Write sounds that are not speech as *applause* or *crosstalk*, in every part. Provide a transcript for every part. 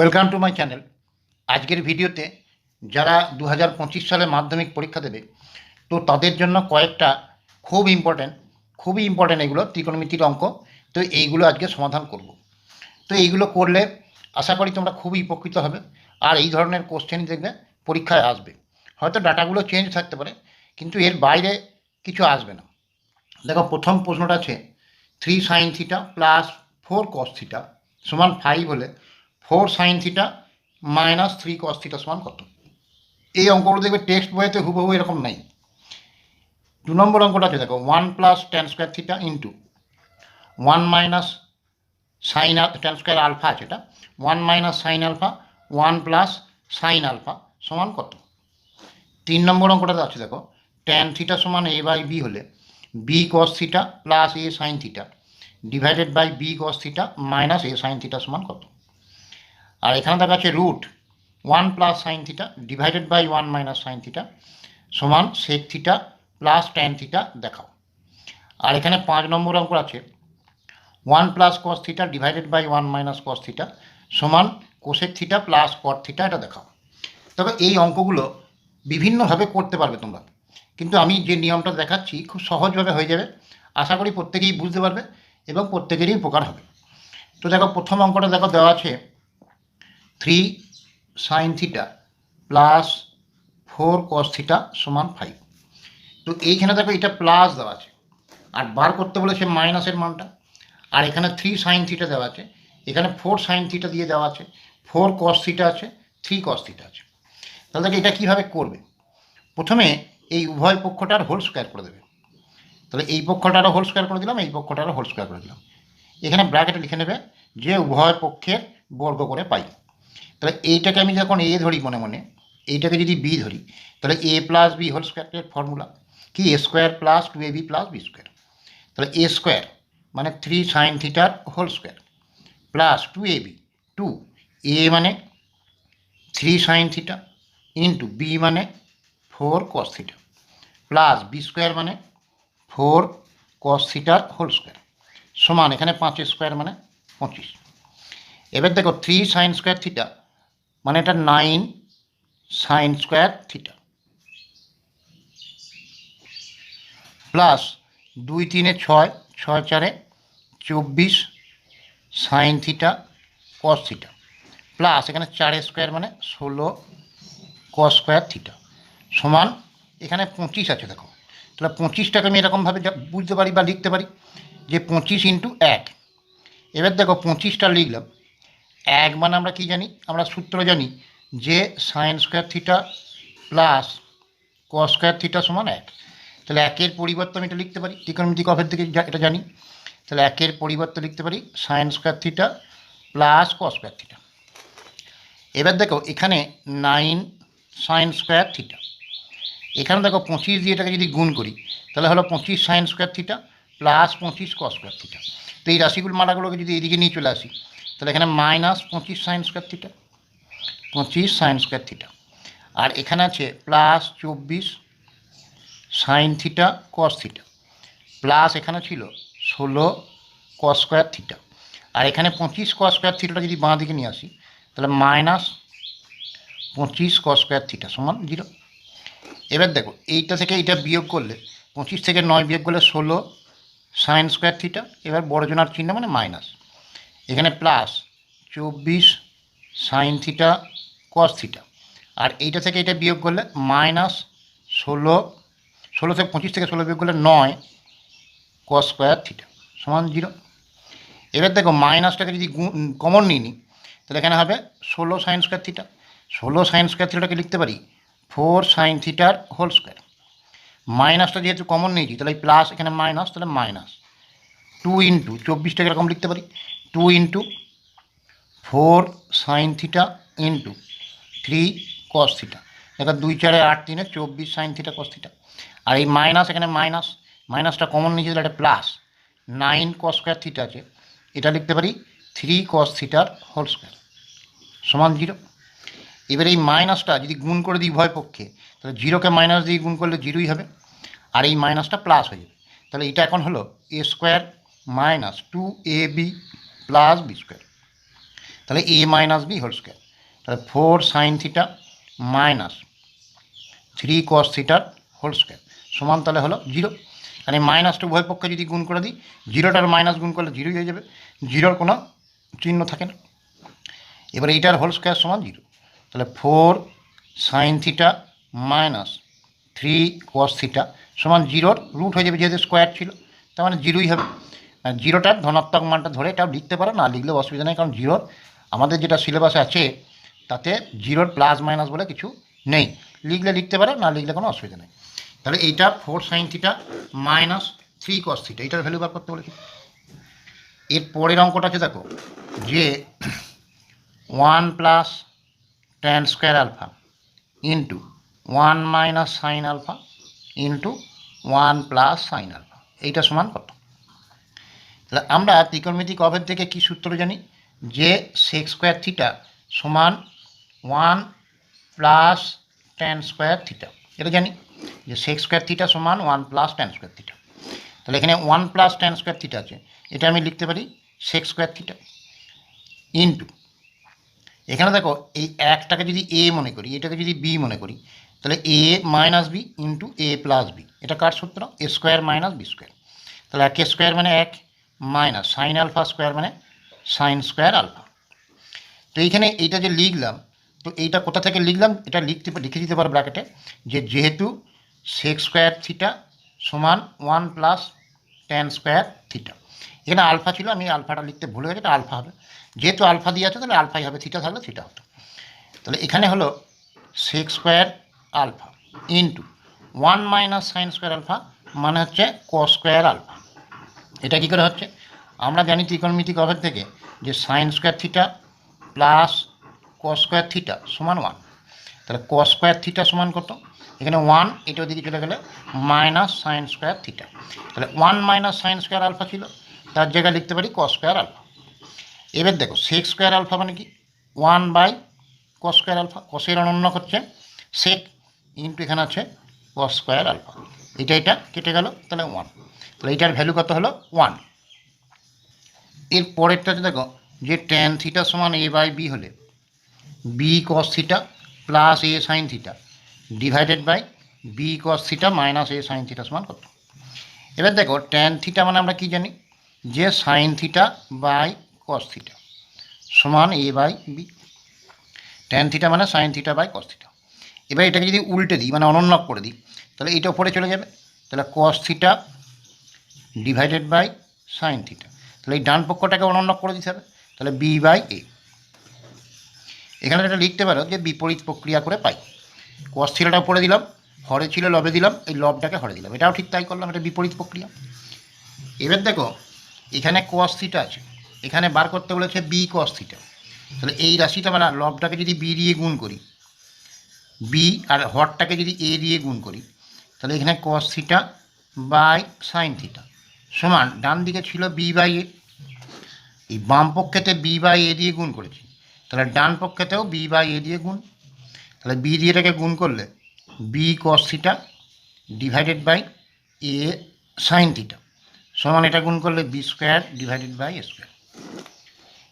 Welcome to my channel আজকের ভিডিওতে যারা দু হাজার পঁচিশ সালে মাধ্যমিক পরীক্ষা দেবে, তো তাদের জন্য কয়েকটা খুব ইম্পর্ট্যান্ট খুবই ইম্পর্ট্যান্ট এগুলো, ত্রিকোণমিতির অঙ্ক। তো এইগুলো আজকে সমাধান করব। তো এইগুলো করলে আশা করি তোমরা খুবই উপকৃত হবে। আর এই ধরনের কোশ্চেন দেখবে, পরীক্ষায় আসবে। হয়তো ডাটাগুলো চেঞ্জ থাকতে পারে, কিন্তু এর বাইরে কিছু আসবে না। দেখো, প্রথম প্রশ্নটা আছে three sine theta plus four cos theta সমান ফাইভ হলে four sine theta minus three cos theta সমান কত? এই অঙ্কগুলো দেখবে টেক্সট বইতে হুবহু এরকম নাই। দু নম্বর অঙ্কটা আছে, দেখো one plus tan square theta into one minus sine tan square alpha আছে এটা। One minus sine alpha one plus sine alpha সমান কত? তিন নম্বর অঙ্কটাতে আছে, দেখো ট্যান থিটা সমান এ বাই বি হলে B cos theta plus A sine theta divided by B cos theta minus A sine theta সমান কত? আর এখানে দেখা আছে root one plus sine theta divided by one minus sine theta সমান sec theta plus tan theta দেখাও। আর এখানে পাঁচ নম্বর অঙ্ক আছে one plus cos theta divided by one minus cos theta সমান cosec theta plus cot theta এটা দেখাও। তবে এই অঙ্কগুলো বিভিন্নভাবে করতে পারবে তোমরা। কিন্তু আমি যে নিয়মটা দেখাচ্ছি খুব সহজভাবে হয়ে যাবে। আশা করি প্রত্যেকেই বুঝতে পারবে এবং প্রত্যেকেরই উপকার হবে। তো দেখো, প্রথম অঙ্কটা দেখো দেওয়া আছে three sine theta plus four cos theta সমান ফাইভ তো এইখানে দেখো এটা প্লাস দেওয়া আছে। আর বার করতে বলেছে মাইনাসের মানটা। আর এখানে থ্রি সাইন থিটা দেওয়া আছে। এখানে ফোর সাইন থিটা দিয়ে দেওয়া আছে। ফোর কস থিটা আছে থ্রি কস থিটা আছে। তাহলে এটা কীভাবে করবে? প্রথমে এই উভয় পক্ষটার হোল স্কোয়ার করে দেবে। তাহলে এই পক্ষটারও হোল স্কোয়ার করে দিলাম, এই পক্ষটারও হোল স্কোয়ার করে দিলাম। এখানে ব্র্যাকেটে লিখে নেবে যে উভয় পক্ষের বর্গ করে পাই। তাহলে এইটাকে আমি যখন এ ধরি মনে মনে, এইটাকে যদি বি ধরি, তাহলে এ প্লাস বি হোল স্কোয়ারের ফর্মুলা কি? A square plus two A B plus B square তাহলে এ স্কোয়ার মানে থ্রি সাইন থিটার whole square plus two A B two A মানে three sine theta into B মানে four cos theta plus B square মানে four cos থিটার whole square সমান এখানে পাঁচ স্কোয়ার মানে পঁচিশ। এবার দেখো থ্রি সাইন স্কোয়ার থিটা মানে এটা nine sine square theta plus দুই তিনে ছয় ছয় চারে চব্বিশ sine theta cos theta plus এখানে চার স্কোয়ার মানে ষোলো কস স্কোয়ার থিটা সমান এখানে পঁচিশ আছে দেখো। তাহলে পঁচিশটাকে আমি এরকমভাবে বুঝতে পারি বা লিখতে পারি যে পঁচিশ ইন্টু এক। এবার দেখো পঁচিশটা লিখলাম। এক মানে আমরা কি জানি? আমরা সূত্র জানি যে sine square theta plus cos square theta সমান এক। তাহলে একের পরিবর্তে আমি এটা লিখতে পারি, ত্রিকোণমিতিক অফের থেকে এটা জানি। তাহলে একের পরিবর্তে লিখতে পারি sine square theta plus cos square theta এবার দেখো, এখানে নাইন সাইন স্কোয়ার থিটা এখানে দেখো পঁচিশ দিয়ে এটাকে যদি গুণ করি, তাহলে হলো পঁচিশ সাইন স্কোয়ার থিটা প্লাস পঁচিশ কস স্কোয়ার থিটা তো এই রাশিগুলো মালাগুলোকে যদি এদিকে নিয়ে চলে আসি তাহলে এখানে মাইনাস পঁচিশ সাইন স্কোয়ার থিটা পঁচিশ সাইন স্কোয়ার থিটা আর এখানে আছে প্লাস চব্বিশ sine theta cos theta plus এখানে ছিল ষোলো কস স্কোয়ার থিটা আর এখানে পঁচিশ কস স্কোয়ার থিটাটা যদি বাঁ দিকে নিয়ে আসি, তাহলে মাইনাস পঁচিশ কস স্কোয়ার থিটা সমান জিরো এবার দেখো, এইটা থেকে এইটা বিয়োগ করলে পঁচিশ থেকে নয় বিয়োগ করলে ষোলো সাইন স্কোয়ার থিটা এবার বড়জনার চিহ্ন মানে মাইনাস এখানে প্লাস চব্বিশ সাইন থিটা কস থিটা আর এইটা থেকে এটা বিয়োগ করলে মাইনাস ষোলো ষোলো থেকে পঁচিশ থেকে ষোলো বিয়োগ করলে নয় কস স্কোয়ার থিটা সমান জিরো এবার দেখো মাইনাসটাকে যদি কমন নিই নি, তাহলে এখানে হবে ষোলো সাইন স্কোয়ার থিটা ষোলো সাইন স্কোয়ার থিটাকে লিখতে পারি ফোর সাইন থিটার হোল স্কোয়ার মাইনাসটা যেহেতু কমন নিয়েছি, তাহলে প্লাস এখানে মাইনাস তাহলে মাইনাস টু ইন্টু চব্বিশটাকে এরকম লিখতে পারি। Two into four sine theta into three cos theta দেখো দুই চারে আট তিনে চব্বিশ সাইন থিটা কস থিটা আর এই মাইনাস এখানে মাইনাস মাইনাসটা কমন নিয়েছি তাহলে এটা plus nine cos square theta আছে। এটা লিখতে পারি থ্রি কস থিটার হোল স্কোয়ার সমান জিরো এবার এই মাইনাসটা যদি গুণ করে দিই উভয় পক্ষে, তাহলে জিরোকে মাইনাস দিয়ে গুণ করলে জিরোই হবে। আর এই মাইনাসটা প্লাস হয়ে যাবে। তাহলে এটা এখন হলো A square minus two A B plus B square. তাহলে A minus B whole square. তাহলে four sine theta minus three cos থিটার হোল স্কোয়ার। সমান তাহলে হলো জিরো। মানে মাইনাসটা উভয় পক্ষে যদি গুণ করে দিই, জিরোটার মাইনাস গুণ করলে জিরোই হয়ে যাবে। জিরোর কোনো চিহ্ন থাকে না। এবার এইটার হোল স্কোয়ার সমান জিরো। তাহলে four sine theta minus three cos theta সমান জিরোর রুট হয়ে যাবে, যেহেতু স্কোয়ার ছিল, তার মানে জিরোই হবে। আর জিরোটার ধনাত্মক মানটা ধরে এটাও লিখতে পারো, না লিখলেও অসুবিধা নেই, কারণ জিরোর আমাদের যেটা সিলেবাস আছে, তাতে জিরোর প্লাস মাইনাস বলে কিছু নেই। লিখলে লিখতে পারো, না লিখলে কোনো অসুবিধা নেই। তাহলে এইটা four sine theta minus three cos theta এটার ভ্যালু বার করতে বলেছি এর পরের অঙ্কটা আছে, দেখো, যে one plus tan square alpha into one minus sine alpha into one plus sine alpha এইটা সমান কত? তাহলে আমরা ত্রিকোণমিতিক অভেদ থেকে কী সূত্র জানি? যে সেক স্কোয়ার থিটা সমান one plus tan square theta এটা জানি? যে সেক স্কোয়ার থিটা সমান one plus tan square theta তাহলে এখানে one plus tan square theta আছে। এটা আমি লিখতে পারি সেক স্কোয়ার থিটা ইন্টু এখানে দেখো, এই একটাকে যদি এ মনে করি, এটাকে যদি বি মনে করি, তাহলে A minus B into A plus B এটা কার সূত্র? A square minus B square তাহলে এক স্কোয়ার মানে এক। মাইনাস সাইন আলফা স্কোয়ার মানে সাইন স্কোয়ার আলফা। তো এইখানে এইটা যে লিখলাম, তো এইটা কোথা থেকে লিখলাম? এটা লিখতে লিখে দিতে পারো ব্র্যাকেটে যে যেহেতু সেক স্কোয়ার থিটা সমান one plus tan square theta এখানে আলফা ছিল, আমি আলফাটা লিখতে ভুলে গেছি, এটা আলফা হবে। যেহেতু আলফা দিয়ে আছে, তাহলে আলফাই হবে থিটা থাকলে থিটা হতো। তাহলে এখানে হলো sec square alpha into one minus sine square alpha মানে হচ্ছে ক স্কোয়ার আলফা। এটা কী করে হচ্ছে? আমরা জানি ত্রিকোণমিতিক অভেদ থেকে যে sine square theta plus cos square theta সমান ওয়ান তাহলে ক স্কোয়ার থিটা সমান কত? এখানে ওয়ান এটা ওদিকে চলে গেলে মাইনাস সাইন স্কোয়ার থিটা তাহলে one minus sine square alpha ছিল, তার জায়গায় লিখতে পারি ক স্কোয়ার আলফা এবার দেখো সেক স্কোয়ার আলফা মানে কি? One by cos square alpha কষের অনন্য হচ্ছে সেক ইন্টু এখানে আছে ক স্কোয়ার আলফা এটা এটা কেটে গেল, তাহলে ওয়ান তাহলে এটার ভ্যালু কত হলো? ওয়ানের পরেরটাতে দেখো, যে ট্যান থিটা সমান এ বাই বি হলে B cos theta plus A sine theta divided by B cos theta minus A sine theta সমান কত? এবার দেখো ট্যান থিটা মানে আমরা কি জানি? যে sine theta by cos theta সমান A by B tan theta মানে sine theta by cos theta এবার এটাকে যদি উল্টে দিই মানে অনন্যক করে দিই, তাহলে এটা উপরে চলে যাবে। তাহলে cos theta divided by sine theta তাহলে এই ডান পক্ষটাকে অনন্য করে দিতে হবে। তাহলে বি বাই এ এখানে এটা লিখতে পারো যে বিপরীত প্রক্রিয়া করে পাই। কস থিটাটা পড়ে দিলাম, হরে ছিল লবে দিলাম, এই লবটাকে হরে দিলাম। এটাও ঠিক তাই করলাম, এটা বিপরীত প্রক্রিয়া। এবার দেখো, এখানে কস থিটা আছে। এখানে বার করতে বলেছে বি কস থিটা তাহলে এই রাশিটা মানে লবটাকে যদি বি দিয়ে গুণ করি বি আর হরটাকে যদি এ দিয়ে গুণ করি, তাহলে এখানে cos theta by sine theta সমান, ডান দিকে ছিল বি বাই এ। এই বাম পক্ষেতে বি বাই এ দিয়ে গুণ করেছি। তাহলে ডান পক্ষেতেও বি বাই এ দিয়ে গুণ। তাহলে বি দিয়ে এটাকে গুণ করলে B cos theta divided by A sine theta সমান এটা গুণ করলে B square divided by A square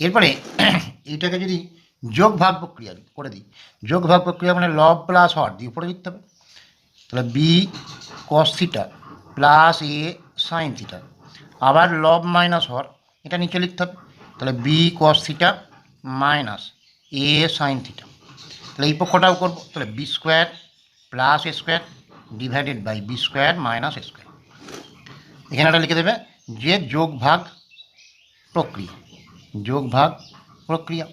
এরপরে *clears throat* এইটাকে যদি যোগ ভাগ প্রক্রিয়া করে দিই। যোগ ভাগ প্রক্রিয়া মানে লব প্লাস হর দিয়ে উপরে লিখতে হবে। তাহলে B cos theta plus A sine theta. আবার লব মাইনাস হর, এটা নিচে লিখতে হবে। তাহলে B cos theta minus A sine theta. তাহলে এই পক্ষটাও করব। তাহলে B square plus A square divided by B square minus A square. এখানে একটা লিখে দেবে যে যোগ ভাগ প্রক্রিয়া। যোগ ভাগ প্রক্রিয়া।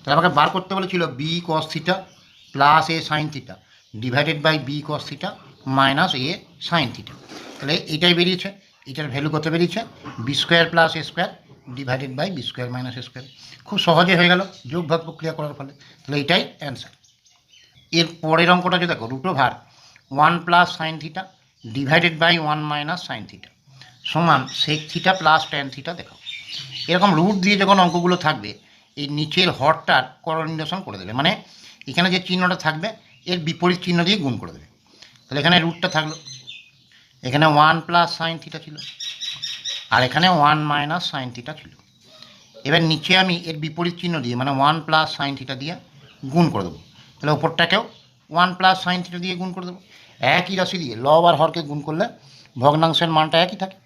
তাহলে আমাকে বার করতে বলেছিল B cos theta plus A sine theta, divided by B cos theta minus A sine theta. তাহলে এটাই বেরিয়েছে, এটার ভ্যালু কত বেরিয়েছে? B square plus A square divided by B square minus A square খুব সহজে হয়ে গেল যোগ ভাগ প্রক্রিয়া করার ফলে। তাহলে এটাই অ্যান্সার এর পরের অঙ্কটা যে দেখো, root over one plus sine theta divided by one minus sine theta সমান sec theta plus tan theta দেখো। এরকম রুট দিয়ে যখন অঙ্কগুলো থাকবে, এই নিচের হরটার করণিন্দেশন করে দেবে। মানে এখানে যে চিহ্নটা থাকবে, এর বিপরীত চিহ্ন দিয়ে গুণ করে দেবে। তাহলে এখানে রুটটা থাকল। এখানে ওয়ান প্লাস সাইন থিটা ছিল। আর এখানে ওয়ান মাইনাস সাইন থিটা ছিল। এবার নিচে আমি এর বিপরীত চিহ্ন দিয়ে মানে ওয়ান প্লাস সাইন থিটা দিয়ে গুণ করে দেবো। তাহলে ওপরটাকেও ওয়ান প্লাস সাইন থিটা দিয়ে গুণ করে দেবো। একই রাশি দিয়ে, লব আর হরকে গুণ করলে ভগ্নাংশের মানটা একই থাকে।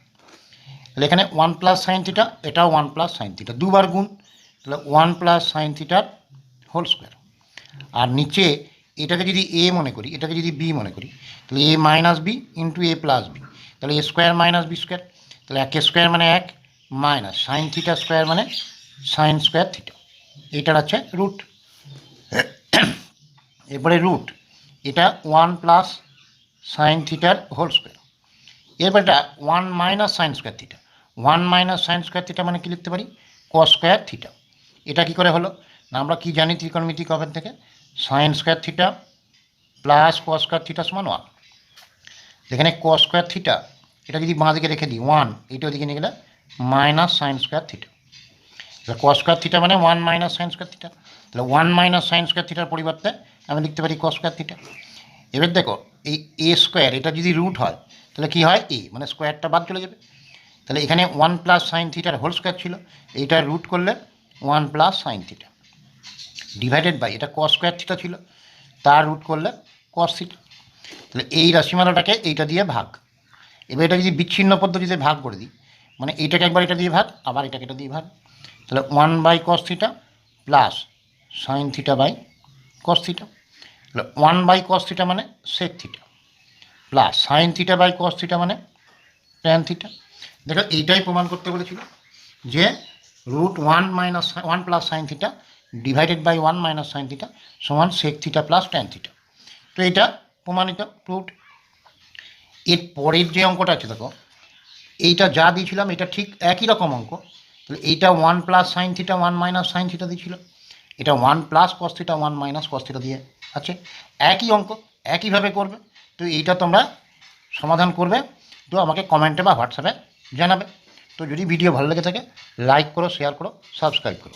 তাহলে এখানে ওয়ান প্লাস সাইন থিটা এটাও ওয়ান প্লাস সাইন থিটা দুবার গুণ, তাহলে ওয়ান প্লাস সাইন থিটার হোল স্কোয়ার আর নিচে এটাকে যদি এ মনে করি, এটাকে যদি বি মনে করি, তাহলে A minus B into A plus B তাহলে A square minus B square তাহলে এক স্কোয়ার মানে এক মাইনাস সাইন থিটা স্কোয়ার মানে সাইন স্কোয়ার থিটা এটার আছে রুট এরপরে রুট এটা ওয়ান প্লাস সাইন থিটার হোল স্কোয়ার এরপরটা one minus sine square theta one minus sine square theta মানে কি লিখতে পারি? কস স্কোয়ার থিটা এটা কি করে হলো? না, আমরা কি জানি ত্রিকোণমিতি কবের থেকে? Sine square theta plus cos square theta সমান ওয়ান এখানে কস স্কোয়ার থিটা এটা যদি বাঁ দিকে রেখে দিই ওয়ান এটা ওদিকে নিয়ে গেলে মাইনাস সাইন স্কোয়ার থিটা তাহলে কস স্কোয়ার থিটা মানে one minus sine square theta তাহলে ওয়ান মাইনাস সাইন স্কোয়ার থিটার পরিবর্তে আমি লিখতে পারি কস স্কোয়ার থিটা এবার দেখো, এই এ স্কোয়ার এটা যদি রুট হয়, তাহলে কি হয়? এ মানে স্কোয়ারটা বাদ চলে যাবে। তাহলে এখানে ওয়ান প্লাস সাইন থিটার হোল স্কোয়ার ছিল, এইটা রুট করলে one plus sine theta divided by এটা কস স্কোয়ার থিটা ছিল, তার রুট করলে কস থিটা তাহলে এই রাশিমালাটাকে এইটা দিয়ে ভাগ। এবার এটা যদি বিচ্ছিন্ন পদ্ধতিতে ভাগ করে দিই মানে এইটাকে একবার এটা দিয়ে ভাগ, আবার এটাকে এটা দিয়ে ভাগ। তাহলে one by cos theta plus sine theta by cos theta তাহলে ওয়ান বাই কস থিটা মানে sec theta plus sine theta by cos theta মানে ট্যান থিটা দেখো এইটাই প্রমাণ করতে বলেছিল যে root one minus one plus sine theta divided by one minus sine theta সমান sec theta plus tan theta তো এটা প্রমাণিত প্রুফড এর পরের যে অঙ্কটা আছে, দেখো, এইটা যা দিয়েছিলাম, এটা ঠিক একই রকম অঙ্ক। তাহলে এইটা one plus sine theta one minus sine theta দিয়েছিল। এটা one plus cos theta one minus cos theta দিয়ে আছে। একই অঙ্ক, একইভাবে করবে। তো এইটা তোমরা সমাধান করবে। তো আমাকে কমেন্টে বা হোয়াটসঅ্যাপে জানাবে। তো যদি ভিডিও ভালো লেগে থাকে লাইক করো শেয়ার করো সাবস্ক্রাইব করো।